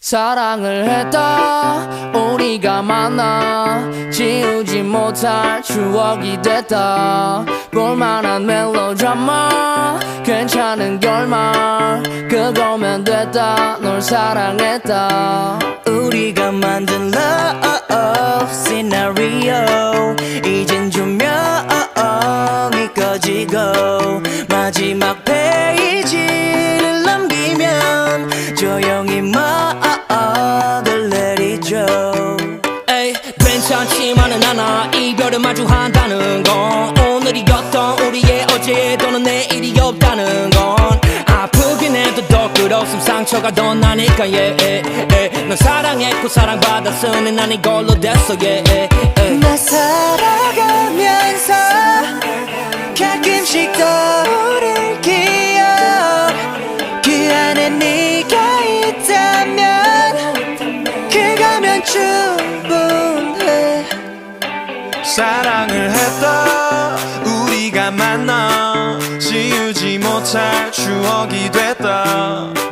사랑을 했다. 우리가 만나 지우지 못할 추억이 됐다. 볼만한 멜로드라마 괜찮은 결말 그거면 됐다. 널 사랑했다. 우리가 만든 love scenario 이젠 조명이 꺼지고 마지막 페이지를 넘기면 조용히 막 괜찮지만은 않아 이별을 마주한다는 건 오늘이었던 우리의 어제 또는 내일이 없다는 건 아프긴 해도 더 끌었음 상처가 더 나니까 yeah, yeah, yeah. 널 사랑했고 사랑받았으니 난 이걸로 됐어 yeah, yeah, yeah. 나 살아가면서 가끔씩 떠오를 기억 그 안에 네가 있다면 그거면 충분해 사랑을 했다. 우리가 만나 지우지 못할 추억이 됐다.